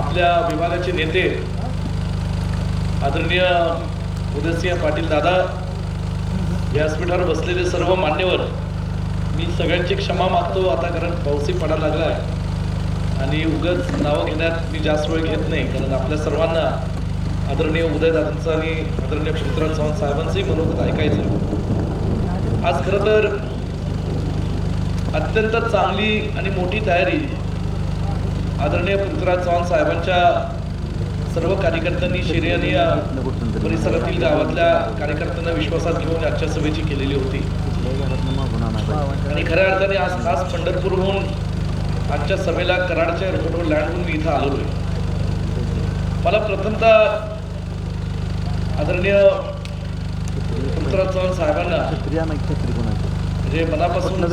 आपल्या विभागाचे नेते आदरणीय उदयसिंह पाटील दादा व्यासपीठावर बसलेले सर्व मान्यवर मी सगळ्यांची क्षमा मागतो. आता कारण पाऊसही पडायला लागला आहे. आणि उगाच नावं घेण्यात मी जास्त वेळ घेत नाही. कारण आपल्या सर्वांना आदरणीय उदयदादांचं आणि आदरणीय पृथ्वीराज चव्हाण साहेबांचंही मनोगत ऐकायचं आज खरं तर अत्यंत चांगली आणि मोठी तयारी आदरणीय पृथ्वीराज चव्हाण साहेबांच्या सर्व कार्यकर्त्यांनी शिरे या परिसरातील गावातल्या कार्यकर्त्यांना विश्वासात घेऊन आजच्या सभेची केलेली होती. आणि खऱ्या अर्थाने आज खास पंढरपूरहून आजच्या सभेला कराडच्या एअरपोर्टवर लँड होऊन मी इथं आलेलो आहे. मला प्रथमतः आदरणीय पृथ्वीराज चव्हाण साहेबांना म्हणजे मनापासून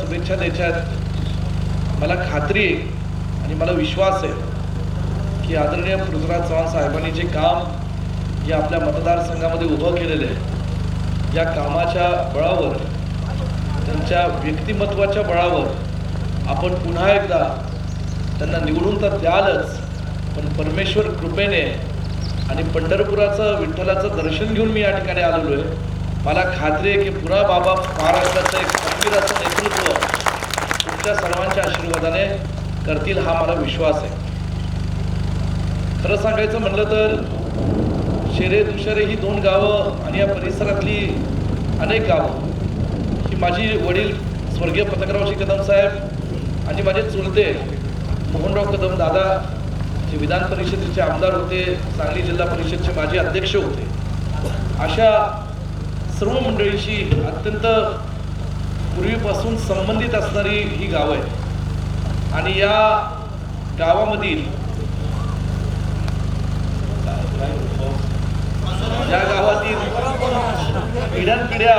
शुभेच्छा द्यायच्या मला खात्री आहे आणि मला विश्वास आहे की आदरणीय पृथ्वीराज चव्हाण साहेबांनी जे काम या आपल्या मतदारसंघामध्ये उभं केलेलं आहे या कामाच्या बळावर त्यांच्या व्यक्तिमत्वाच्या बळावर आपण पुन्हा एकदा त्यांना निवडून तर द्यालच पण परमेश्वर कृपेने आणि पंढरपुराचं विठ्ठलाचं दर्शन घेऊन मी या ठिकाणी आलेलो आहे. मला खात्री आहे की पुन्हा बाबा महाराष्ट्राचं एक खंबीर नेतृत्व तुमच्या सर्वांच्या आशीर्वादाने करतील हा मला विश्वास आहे. खरं सांगायचं म्हणलं तर शेरे दुशरे ही दोन गावं आणि या परिसरातली अनेक गावं ही माझी वडील स्वर्गीय पतंगरावजी कदम साहेब आणि माझे चुलते मोहनराव कदम दादा जे विधान परिषदेचे आमदार होते सांगली जिल्हा परिषदचे माजी अध्यक्ष होते. अशा सर्व मंडळीशी अत्यंत पूर्वीपासून संबंधित असणारी ही गावं आहेत. आणि या गावामधील या गावातील पिढ्यानपिढ्या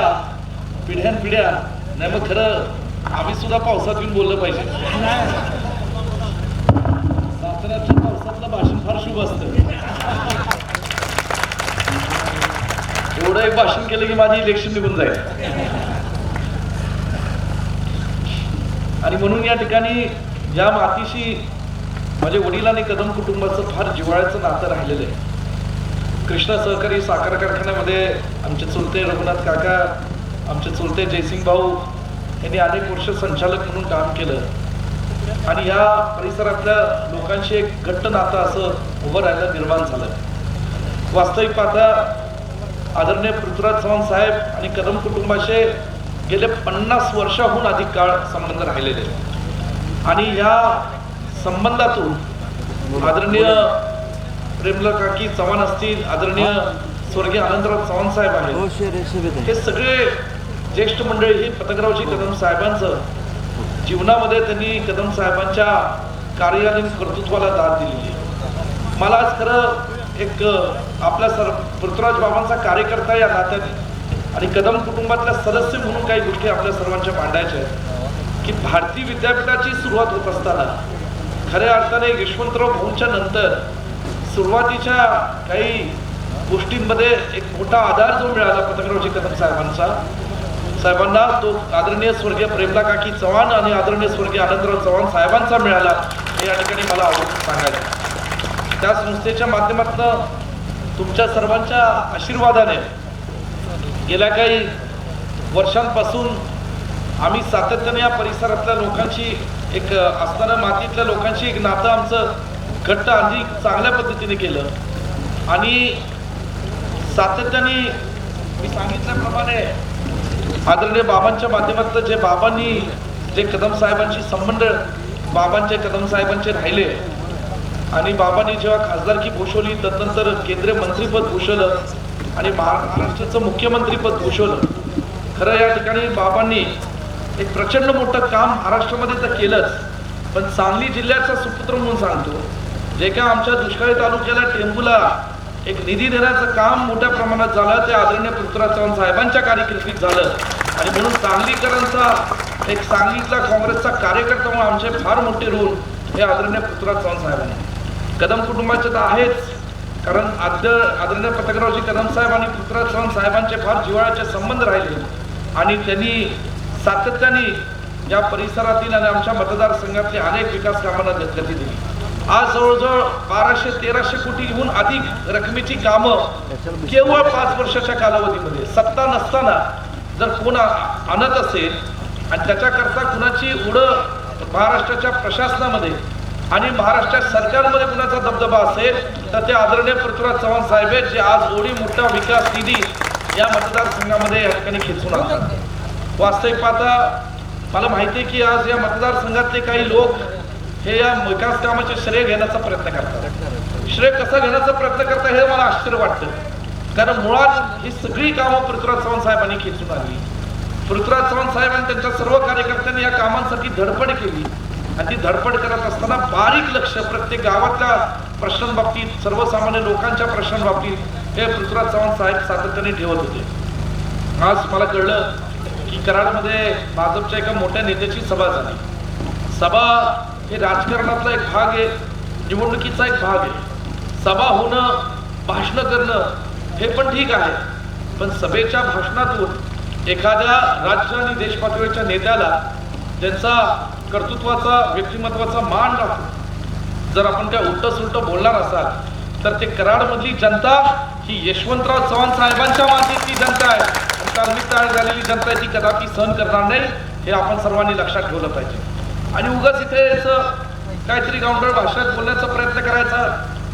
पिढ्यानपिढ्या नाही मग खरं आम्ही सुद्धा पावसात येऊन बोललं पाहिजे. साताऱ्याच्या पावसातलं भाषण फार शुभ असतं. एवढं एक भाषण केलं की माझी इलेक्शन निघून जाईल. आणि म्हणून या ठिकाणी या मातीशी माझ्या वडील आणि कदम कुटुंबाचं फार जिव्हाळ्याचं नातं राहिलेलं आहे. कृष्णा सहकारी साखर कारखान्यामध्ये आमचे चुलते रघुनाथ काका आमचे चुलते जयसिंग भाऊ यांनी अनेक वर्ष संचालक म्हणून काम केलं. आणि या परिसरातल्या लोकांशी एक घट्ट नातं असं उभं राहायला निर्माण झालं. वास्तविक पाहता आदरणीय पृथ्वीराज चव्हाण साहेब आणि कदम कुटुंबाशी गेले पन्नास वर्षाहून अधिक काळ संबंध राहिलेले आहेत. आणि या संबंधातून आदरणीय प्रेमला काकी चव्हाण असतील आदरणीय स्वर्गीय आनंदराव चव्हाण साहेब आहेत. हे सगळे ज्येष्ठ मंडळी ही पतंगरावजी कदम साहेबांचं जीवनामध्ये त्यांनी कदम साहेबांच्या कार्यालयीन कर्तृत्वाला दाद दिलेली आहे. मला आज खरं एक आपल्या सर पृथ्वीराज बाबांचा कार्यकर्ता या नात्याने आणि कदम कुटुंबातल्या सदस्य म्हणून काही गोष्टी आपल्या सर्वांच्या मांडायच्या आहेत. की भारतीय विद्यापीठाची सुरुवात होत असताना खऱ्या अर्थाने यशवंतराव भाऊंच्या नंतर सुरुवातीच्या काही गोष्टींमध्ये एक मोठा आधार जो मिळाला पतंगरावजी कदम साहेबांचा. साहेबांना तो आदरणीय स्वर्गीय प्रेमला काकी चव्हाण आणि आदरणीय स्वर्गीय आनंदराव चव्हाण साहेबांचा मिळाला हे या ठिकाणी मला आवडतं सांगायचं त्या संस्थेच्या माध्यमातून तुमच्या सर्वांच्या आशीर्वादाने गेल्या काही वर्षांपासून आम्ही सातत्याने या परिसरातल्या लोकांशी एक असणाऱ्या मातीतल्या लोकांशी एक नातं आमचं घट्ट आणि चांगल्या पद्धतीने केलं. आणि सातत्याने मी सांगितल्याप्रमाणे आदरणीय बाबांच्या माध्यमातलं जे बाबांनी जे कदम साहेबांशी संबंध बाबांचे कदम साहेबांचे राहिले. आणि बाबांनी जेव्हा खासदारकी भूषवली तदनंतर केंद्रीय मंत्रीपद भूषवलं आणि महाराष्ट्राचं मुख्यमंत्रीपद भूषवलं. खरं या ठिकाणी बाबांनी एक प्रचंड मोठं काम महाराष्ट्रामध्ये तर केलंच पण सांगली जिल्ह्याचा सुपुत्र म्हणून सांगतो जे काय आमच्या दुष्काळी तालुक्याला टेंबूला एक निधी देण्याचं काम मोठ्या प्रमाणात झालं ते आदरणीय पृथ्वीराज चव्हाण साहेबांच्या कार्यकिर्दीत झालं. आणि म्हणून सांगलीकरांचा एक सांगलीतला काँग्रेसचा कार्यकर्ता म्हणून आमचे फार मोठे ऋण हे आदरणीय पृथ्वीराज चव्हाण साहेबांनी. कदम कुटुंबाचे तर आहेच कारण आद्य आदरणीय पतंगरावजी कदम साहेब आणि पृथ्वीराज चव्हाण साहेबांचे फार जिव्हाळ्याचे संबंध राहिले. आणि त्यांनी सातत्याने या परिसरातील आणि आमच्या मतदारसंघातले अनेक विकास कामांना गती दिली. आज जवळजवळ बाराशे तेराशे कोटीहून अधिक रकमेची कामं केवळ पाच वर्षाच्या कालावधीमध्ये. सत्ता नसताना जर कोण आणत असेल आणि त्याच्याकरता कुणाची उडं महाराष्ट्राच्या प्रशासनामध्ये आणि महाराष्ट्र सरकारमध्ये कुणाचा दबदबा असेल तर ते आदरणीय पृथ्वीराज चव्हाण साहेब आहेत जे आज एवढी मोठा विकास निधी या मतदारसंघामध्ये या ठिकाणी खेचून आणतात. वास्तविक पाहता मला माहिती आहे की आज या मतदारसंघातले काही लोक हे या विकास कामाचे श्रेय घेण्याचा प्रयत्न करतात. श्रेय कसा घेण्याचा प्रयत्न करतात हे मला आश्चर्य वाटतं. कारण मुळात ही सगळी कामं पृथ्वीराज चव्हाण साहेबांनी खेचून आणली. पृथ्वीराज चव्हाण साहेबांनी त्यांच्या सर्व कार्यकर्त्यांनी या कामांसाठी धडपड केली. आणि ती धडपड करत असताना बारीक लक्ष प्रत्येक गावातल्या प्रश्नांबाबतीत सर्वसामान्य लोकांच्या प्रश्नांबाबतीत हे पृथ्वीराज चव्हाण साहेब सातत्याने ठेवत होते. आज मला कळलं की कराडमध्ये भाजपच्या एका मोठ्या नेत्याची सभा झाली. सभा हे राजकारणातला एक भाग आहे निवडणुकीचा एक भाग आहे. सभा होणं भाषणं करणं हे पण ठीक आहे. पण सभेच्या भाषणातून एखाद्या राज्य आणि देश पातळीच्या नेत्याला ज्यांचा कर्तृत्वाचा व्यक्तिमत्वाचा मान राखून जर आपण त्या उलट सुलट बोलणार असाल तर ते कराडमधली जनता ही यशवंतराव चव्हाण साहेबांच्या मातीतली जनता आहे. आणि झालेली जनता ती कदापि सहन करणार नाही हे आपण सर्वांनी लक्षात ठेवलं पाहिजे. आणि उगाच इथे याचं काहीतरी गावंडळ भाषेत बोलण्याचा प्रयत्न करायचा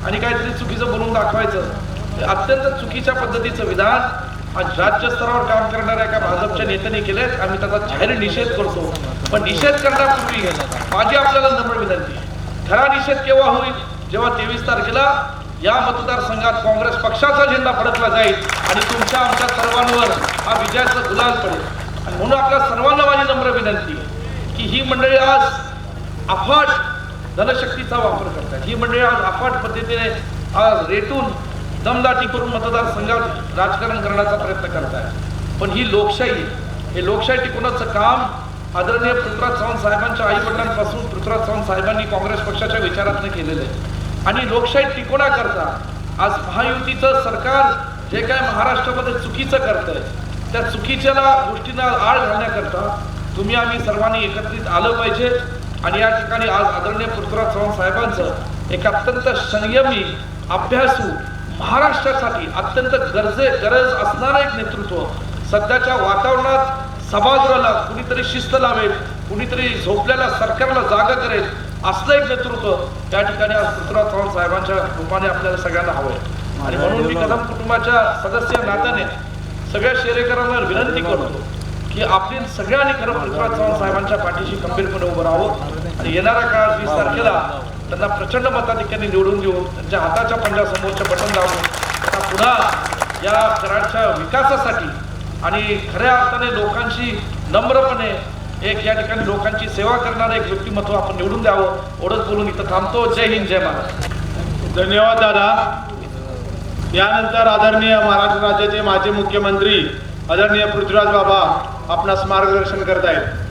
आणि काहीतरी चुकीचं बोलून दाखवायचं हे अत्यंत चुकीच्या पद्धतीचं विधान आज राज्य स्तरावर काम करणाऱ्या एका भाजपच्या नेत्याने केलेत आम्ही त्याचा जाहीर निषेध करतो. पण निषेध करण्यापूर्वी माझी आपल्याला नम्र विनंती. खरा निषेध केव्हा होईल? जेव्हा तेवीस तारखेला या मतदारसंघात काँग्रेस पक्षाचा झेंडा फडकला जाईल आणि तुमच्या आमच्या सर्वांवर हा विजयाचा गुलाल पडेल. आणि म्हणून आपल्या सर्वांना माझी नम्र विनंती की ही मंडळी आज अफाट धनशक्तीचा वापर करतात. ही मंडळी आज अफाट पद्धतीने आज रेटून दमदाटी करून मतदारसंघात राजकारण करण्याचा प्रयत्न करतायत. पण ही लोकशाही हे लोकशाही टिकवण्याचं काम? आदरणीय पृथ्वीराज चव्हाण साहेबांच्या आईवडिलांपासून पृथ्वीराज चव्हाण साहेबांनी काँग्रेस पक्षाच्या विचारातनं केलेलं आहे. आणि लोकशाही टिकवण्याकरता आज महायुतीचं सरकार जे काय महाराष्ट्रामध्ये चुकीचं करतंय त्या चुकीच्याला गोष्टींना आळ घालण्याकरता तुम्ही आम्ही सर्वांनी एकत्रित आलं पाहिजे. आणि या ठिकाणी आज आदरणीय पृथ्वीराज चव्हाण साहेबांचं एक अत्यंत संयमी अभ्यासू महाराष्ट्रासाठी अत्यंत गरजे गरज असणारं एक नेतृत्व सध्याच्या वातावरणात सभागृहाला कुणीतरी शिस्त लावेल कुणीतरी झोपल्याला सरकारला जागा करेल असलं एक नेतृत्व त्या ठिकाणी आज पृथ्वीराज चव्हाण साहेबांच्या रूपाने आपल्याला सगळ्यांना हवं आणि म्हणून मी कदम कुटुंबाच्या सदस्य नात्याने सगळ्या शेरेकरांना विनंती करतो की आपली सगळ्यांनी खरं पृथ्वीराज चव्हाण साहेबांच्या पाठीशी खंबीरपणे उभं राहावं. आणि येणाऱ्या काळात वीस तारखेला त्यांना प्रचंड मताधिक्याने निवडून देऊन त्यांच्या हाताच्या पंजासमोरचं बटन लावून त्यांना पुन्हा या कराडच्या विकासासाठी आणि खऱ्या अर्थाने लोकांशी नम्रपणे एक या ठिकाणी लोकांची सेवा करणारं एक व्यक्तिमत्व आपण निवडून द्यावं एवढंच बोलून इथं थांबतो. जय हिंद जय महाराज धन्यवाद दादा. यानंतर आदरणीय महाराष्ट्र राज्याचे माजी मुख्यमंत्री आदरणीय पृथ्वीराज बाबा आपणास मार्गदर्शन करतायत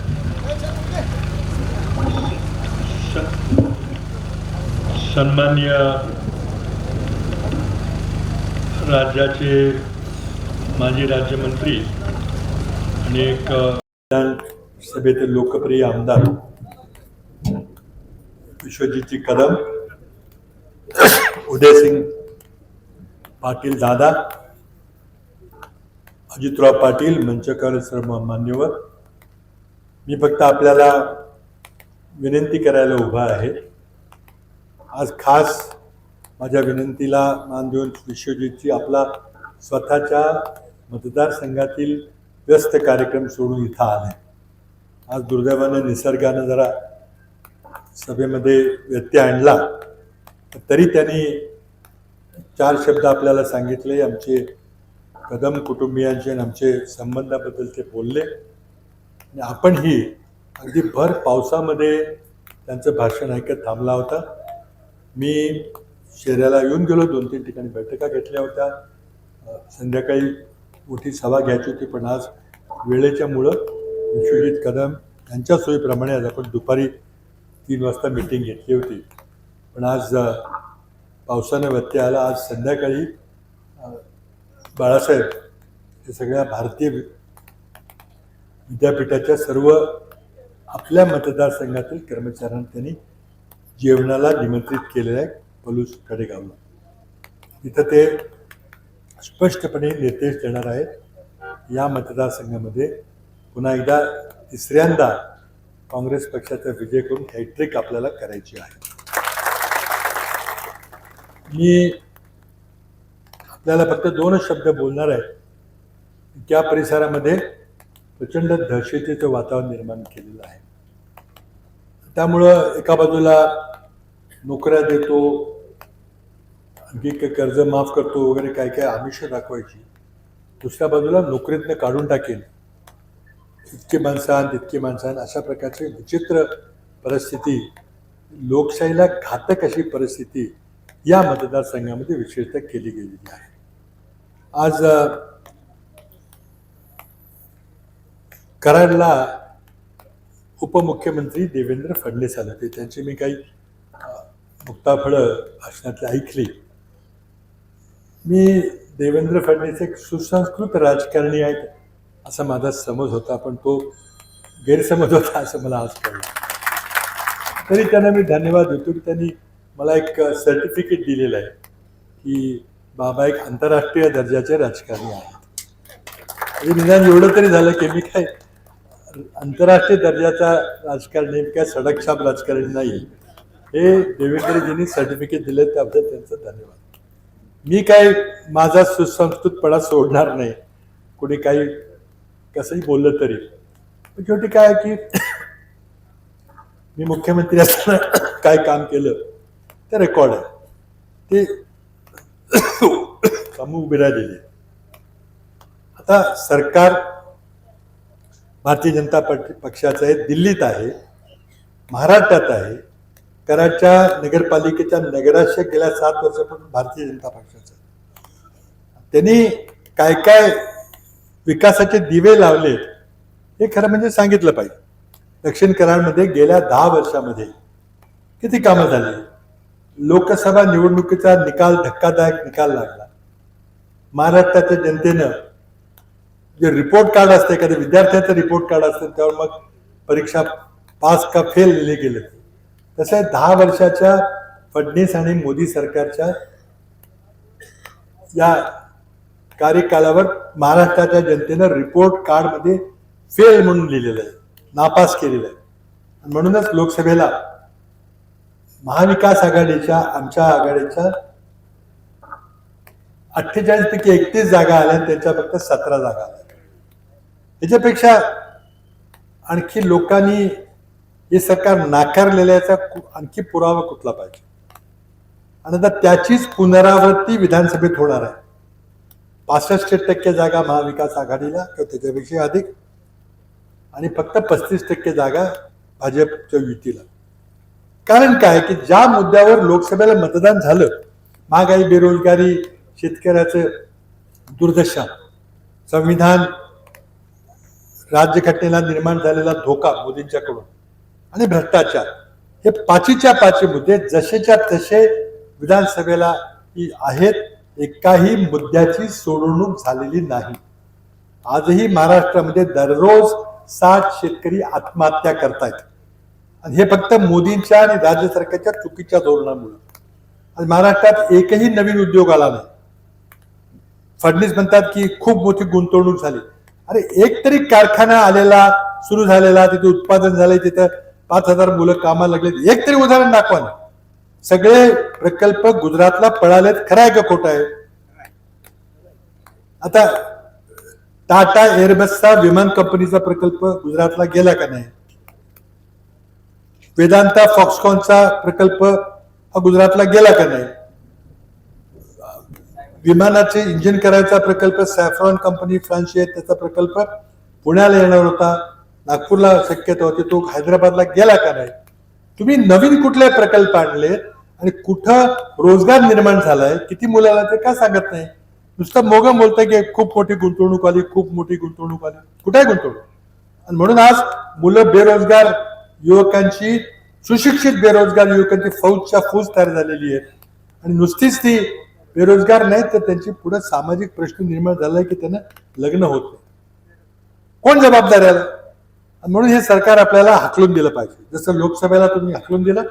सन्मान्य राज्याचे माजी राज्यमंत्री आणि एक सभेतील लोकप्रिय आमदार विश्वजितजी कदम उदयसिंग पाटील दादा अजितराव पाटील मंचकर सर्व मान्यवर मी फक्त आपल्याला विनंती करायला उभा आहे. आज खास माझ्या विनंतीला मान देऊन विश्वजितजी आपला स्वतःच्या मतदारसंघातील व्यस्त कार्यक्रम सोडून इथं आले. आज दुर्दैवानं निसर्गानं जरा सभेमध्ये व्यत्यय आणला. तरी त्यांनी चार शब्द आपल्याला सांगितले आमचे कदम कुटुंबियांचे आणि आमचे संबंधाबद्दल ते बोलले. आणि आपणही अगदी भर पावसामध्ये त्यांचं भाषण ऐकत थांबला होता. मी शेऱ्याला येऊन गेलो दोन तीन ठिकाणी बैठका घेतल्या होत्या. संध्याकाळी मोठी सभा घ्यायची होती पण आज वेळेच्या मुळं विश्वजित कदम यांच्या सोयीप्रमाणे आज आपण दुपारी तीन वाजता मिटिंग घेतली होती. पण आज पावसानं व्यत्यय आला. आज संध्याकाळी बाळासाहेब हे सगळ्या भारतीय विद्यापीठाच्या सर्व आपल्या मतदारसंघातील कर्मचाऱ्यांना त्यांनी जेवणाला निमंत्रित केलेलं आहे पलूस कडेगावला तिथं ते स्पष्टपणे निर्देश देणार आहेत. या मतदारसंघामध्ये पुन्हा एकदा तिसऱ्यांदा काँग्रेस पक्षाचा विजय करून हॅट्रिक आपल्याला करायची आहे. मी आपल्याला फक्त दोनच शब्द बोलणार आहे. त्या परिसरामध्ये प्रचंड दहशतीचं वातावरण निर्माण केलेलं आहे. त्यामुळं एका बाजूला नोकऱ्या देतो आणखी काही कर्ज माफ करतो वगैरे काय काय आमिष दाखवायची. दुसऱ्या बाजूला नोकरीतनं काढून टाकेल इतके माणसान तितके माणसान अशा प्रकारची विचित्र परिस्थिती लोकशाहीला घातक अशी परिस्थिती या मतदारसंघामध्ये विशेषतः केली गेलेली आहे. आज कराडला उपमुख्यमंत्री देवेंद्र फडणवीस आले होते. त्यांची मी काही मुक्ताफळं भाषणातली ऐकली. मी देवेंद्र फडणवीस एक सुसंस्कृत राजकारणी आहेत. असा माझा समज होता पण तो गैरसमज होता असं मला आज कळलं. तरी त्यांना मी धन्यवाद देतो की त्यांनी मला एक सर्टिफिकेट दिलेलं आहे की बाबा एक आंतरराष्ट्रीय दर्जाचे राजकारणी आहेत. म्हणजे निदान एवढं तरी झालं की मी काय आंतरराष्ट्रीय दर्जाचा राजकारणी मी काय सडकछाप राजकारणी नाही. हे देवेंद्रजींनी सर्टिफिकेट दिले त्याबद्दल त्यांचं धन्यवाद. मी काय माझा सुसंस्कृतपणा सोडणार नाही. कुणी काही कसंही बोललं तरी शेवटी काय आहे की मी मुख्यमंत्री असताना काय काम केलं ते रेकॉर्ड आहे ते कामं उभी राहिलेली आहे. आता सरकार भारतीय जनता पार्टी पक्षाचं आहे दिल्लीत आहे महाराष्ट्रात आहे कराडच्या नगरपालिकेच्या नगराध्यक्ष गेल्या सात वर्षापासून भारतीय जनता पक्षाचं आहे. त्यांनी काय काय विकासाचे दिवे लावलेत हे खरं म्हणजे सांगितलं पाहिजे. दक्षिण कराडमध्ये गेल्या दहा वर्षामध्ये किती कामं झाली? लोकसभा निवडणुकीचा निकाल धक्कादायक निकाल लागला. महाराष्ट्राच्या जनतेनं जे रिपोर्ट कार्ड असतं एखाद्या विद्यार्थ्याचं रिपोर्ट कार्ड असतं त्यावर मग परीक्षा पास का फेल लिहिले गेले. तसं दहा वर्षाच्या फडणीस आणि मोदी सरकारच्या या कार्यकालावर महाराष्ट्राच्या जनतेनं रिपोर्ट कार्डमध्ये फेल म्हणून लिहिलेलं आहे. नापास केलेलं आहे. म्हणूनच लोकसभेला महाविकास आघाडीच्या आमच्या आघाडीच्या अठ्ठेचाळीस पैकी एकतीस जागा आल्या त्याच्या फक्त सतरा जागा आल्या. याच्यापेक्षा आणखी लोकांनी हे सरकार नाकारलेल्याचा आणखी पुरावा कुठला पाहिजे? आणि आता त्याचीच पुनरावृत्ती विधानसभेत होणार आहे. पासष्ट टक्के जागा महाविकास आघाडीला किंवा त्याच्यापेक्षा अधिक. आणि फक्त पस्तीस टक्के जागा भाजपच्या युतीला. कारण काय? की ज्या मुद्द्यावर लोकसभेला मतदान झालं महागाई बेरोजगारी शेतकऱ्याचं दुर्दशा संविधान राज्यघटनेला निर्माण झालेला धोका मोदींच्याकडून आणि भ्रष्टाचार हे पाचीच्या पाची मुद्दे जसेच्या तसे विधानसभेला आहेत. एकाही मुद्द्याची सोडवणूक झालेली नाही. आजही महाराष्ट्रामध्ये दररोज साठ शेतकरी आत्महत्या करतायत. आणि हे फक्त मोदींच्या आणि राज्य सरकारच्या चुकीच्या धोरणामुळे. आज महाराष्ट्रात एकही नवीन उद्योग आला नाही. फडणवीस म्हणतात की खूप मोठी गुंतवणूक झाली. अरे एक तरी कारखाना आलेला सुरू झालेला तिथे उत्पादन झालंय तिथं पाच हजार मुलं कामाला लागले एक तरी उदाहरण दाखवा ना. सगळे प्रकल्प गुजरातला पळालेत खरं आहे का खोटं आहे? आता टाटा एअरबसचा विमान कंपनीचा प्रकल्प गुजरातला गेला का नाही? वेदांता फॉक्सकॉनचा प्रकल्प हा गुजरातला गेला का नाही? विमानाचे इंजिन करायचा प्रकल्प सॅफ्रॉन कंपनी फ्रान्सची आहे त्याचा प्रकल्प पुण्याला येणार होता. नागपूरला शक्यता होती तो हैदराबादला गेला का नाही? तुम्ही नवीन कुठले प्रकल्प आणले आणि कुठं रोजगार निर्माण झालाय किती मुलाला ते का सांगत नाही. नुसतं मोगम बोलतंय की खूप मोठी गुंतवणूक आली खूप मोठी गुंतवणूक आली. कुठे आहे गुंतवणूक? आणि म्हणून आज मुलं बेरोजगार युवकांची सुशिक्षित बेरोजगार युवकांची फौजच्या फौज तयार झालेली आहे. आणि नुसतीच ती बेरोजगार नाही तर त्यांची पुढे सामाजिक प्रश्न निर्माण झालाय की त्यांना लग्न होत नाही. कोण जबाबदार आहे? म्हणून हे सरकार आपल्याला हाकलून दिलं पाहिजे. जसं लोकसभेला तुम्ही हाकलून दिलं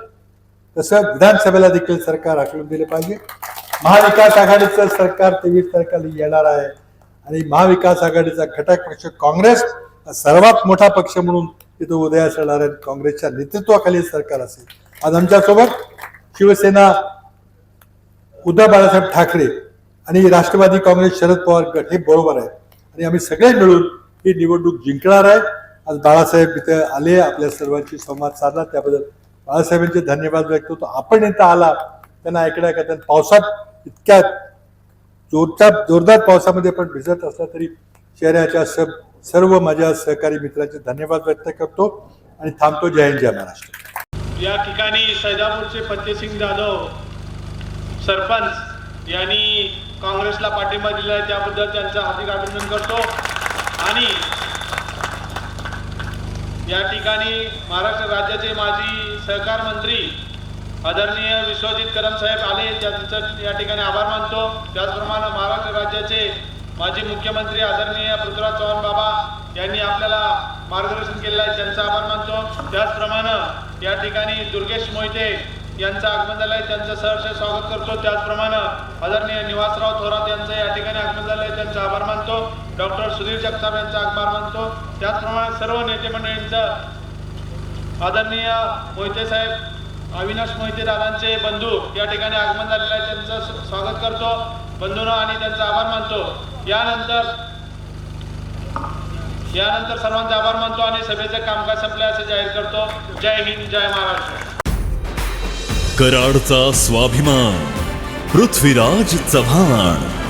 तसं विधानसभेला देखील सरकार आखलून दिले पाहिजे. महाविकास आघाडीचं सरकार तेवीस तारखेला येणार आहे. आणि महाविकास आघाडीचा घटक पक्ष काँग्रेस सर्वात मोठा पक्ष म्हणून तिथं उदयास येणार आहे. काँग्रेसच्या नेतृत्वाखाली सरकार असेल. आज आमच्यासोबत शिवसेना उद्धव बाळासाहेब ठाकरे आणि राष्ट्रवादी काँग्रेस शरद पवार गट हे बरोबर आहे आणि आम्ही सगळे मिळून ही निवडणूक जिंकणार आहे. आज बाळासाहेब इथं आले आपल्या सर्वांशी संवाद साधला. त्याबद्दल बाळासाहेबांचे धन्यवाद व्यक्त होतो. आपण इथं आला त्यांना ऐकण्या का पावसात इतक्या जोरच्या जोरदार पावसामध्ये पण भिजत असला तरी शहराच्या सब सर्व माझ्या सहकारी मित्रांचे धन्यवाद व्यक्त करतो आणि थांबतो. जय हिंद जय महाराष्ट्र. या ठिकाणी सैदापूरचे फतेसिंग जाधव सरपंच यांनी काँग्रेसला पाठिंबा दिला आहे त्याबद्दल त्यांचं हार्दिक अभिनंदन करतो. आणि या ठिकाणी महाराष्ट्र राज्याचे माजी सहकार मंत्री आदरणीय विश्वजित कदम साहेब आले. त्यांचं या ठिकाणी आभार मानतो. त्याचप्रमाणे महाराष्ट्र राज्याचे माजी मुख्यमंत्री आदरणीय पृथ्वीराज चव्हाण बाबा यांनी आपल्याला मार्गदर्शन केलेलं आहे त्यांचा आभार मानतो. त्याचप्रमाणे या ठिकाणी दुर्गेश मोहिते यांचं आगमन झालं आहे त्यांचं सहर्ष स्वागत करतो. त्याचप्रमाणे आदरणीय निवासराव थोरात यांचं या ठिकाणी आगमन झालं आहे त्यांचा आभार मानतो. डॉक्टर सुधीर जगताप यांचा आभार मानतो. त्याचप्रमाणे सर्व नेते मंडळींचं आदरणीय मोहिते साहेब अविनाश मोहिते दादांचे बंधू या ठिकाणी आगमन झालेलं आहे त्यांचं स्वागत करतो. बंधूंना आणि त्यांचा आभार मानतो. यानंतर यानंतर सर्वांचा आभार मानतो आणि सभेचं कामकाज संपलं असं जाहीर करतो. जय हिंद जय महाराष्ट्र. कराडचा स्वाभिमान पृथ्वीराज चव्हाण.